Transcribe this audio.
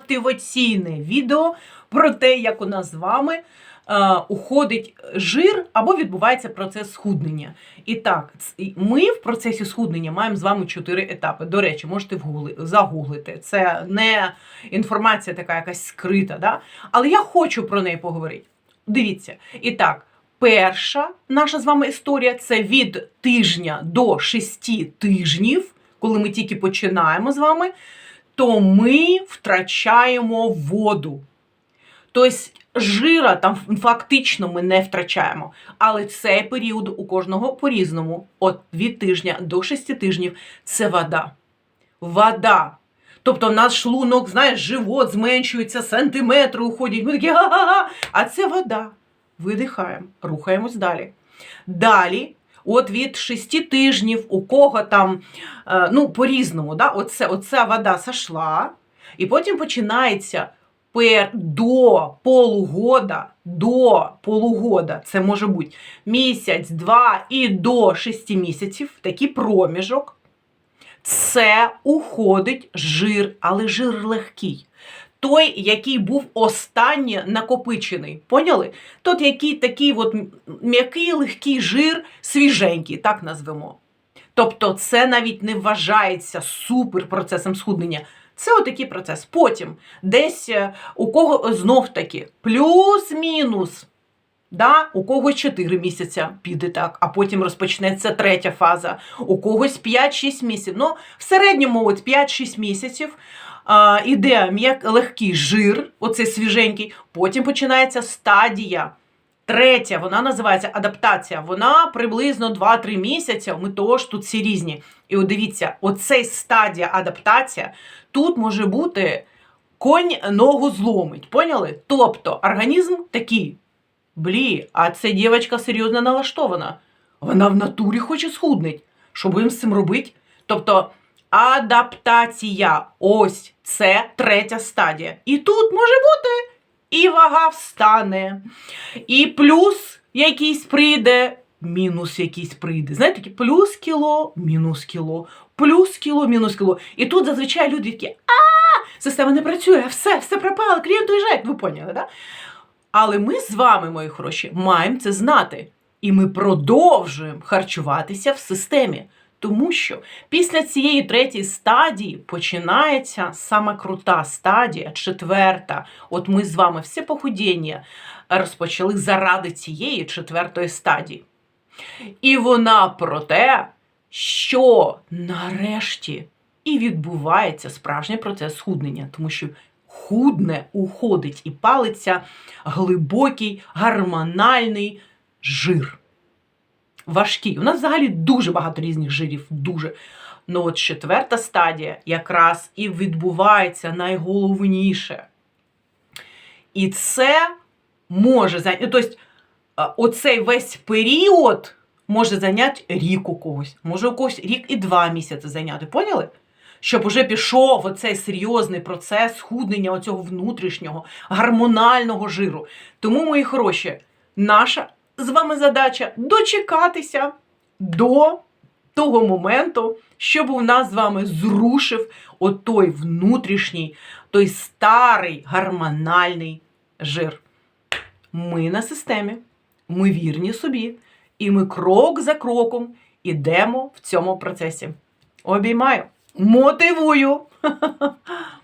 мотиваційне відео про те, як у нас з вами е, уходить жир або відбувається процес схуднення. І так, ми в процесі схуднення маємо з вами чотири етапи. До речі, можете загуглити. Це не інформація така якась скрита, да? але я хочу про неї поговорити. Дивіться. І так, перша наша з вами історія це від тижня до шести тижнів, коли ми тільки починаємо з вами, то ми втрачаємо воду. Тобто жира там фактично ми не втрачаємо. Але цей період у кожного по-різному. От від тижня до шести тижнів це вода. Вода. Тобто в нас шлунок, знаєш, живот зменшується, сантиметри уходять. Ми такі. А це вода. Видихаємо, рухаємось далі. Далі, от від 6 тижнів, у кого там, е, ну, по-різному, да? оце, оця вода сошла, і потім починається пер до полугода, до полугода, це може бути місяць, два і до 6 місяців, такий проміжок. Це уходить жир, але жир легкий. Той, який був останнє накопичений. Поняли? Тут який такий от м'який легкий жир, свіженький, так назвемо. Тобто, це навіть не вважається супер процесом схуднення. Це отакий процес. Потім десь е, у кого знов таки плюс-мінус. Да? У когось 4 місяця піде так, а потім розпочнеться третя фаза. У когось 5-6 місяців. Ну, в середньому от 5-6 місяців а, іде легкий жир, оцей свіженький. Потім починається стадія. Третя, вона називається адаптація. Вона приблизно 2-3 місяці. Ми тож тут всі різні. І от дивіться, оцей стадія адаптація тут може бути конь ногу зломить. Поняли? Тобто організм такий. Блі, а ця дівчинка серйозно налаштована. Вона в натурі хоче схуднить. Що будемо з цим робити? Тобто адаптація. Ось це третя стадія. І тут може бути і вага встане, і плюс якийсь прийде, мінус якийсь прийде. Знаєте, такі плюс кіло, мінус кіло, плюс кіло, мінус кіло. І тут зазвичай люди такі, а система не працює, все, все пропало, клієнт уїжджає. Ви поняли, да? Але ми з вами, мої хороші, маємо це знати. І ми продовжуємо харчуватися в системі. Тому що після цієї третьої стадії починається сама крута стадія, четверта. От ми з вами все похудіння розпочали заради цієї четвертої стадії. І вона про те, що нарешті і відбувається справжній процес схуднення, тому що худне уходить і палиться глибокий гормональний жир. Важкий. У нас взагалі дуже багато різних жирів, дуже. Ну от четверта стадія якраз і відбувається найголовніше. І це може зайняти. Тобто, оцей весь період може зайняти рік у когось, може у когось рік і два місяці зайняти. Поняли? Щоб уже пішов оцей серйозний процес схуднення оцього внутрішнього гормонального жиру. Тому, мої хороші, наша з вами задача дочекатися до того моменту, щоб у нас з вами зрушив отой внутрішній, той старий гормональний жир. Ми на системі, ми вірні собі, і ми крок за кроком ідемо в цьому процесі. Обіймаю, мотивую.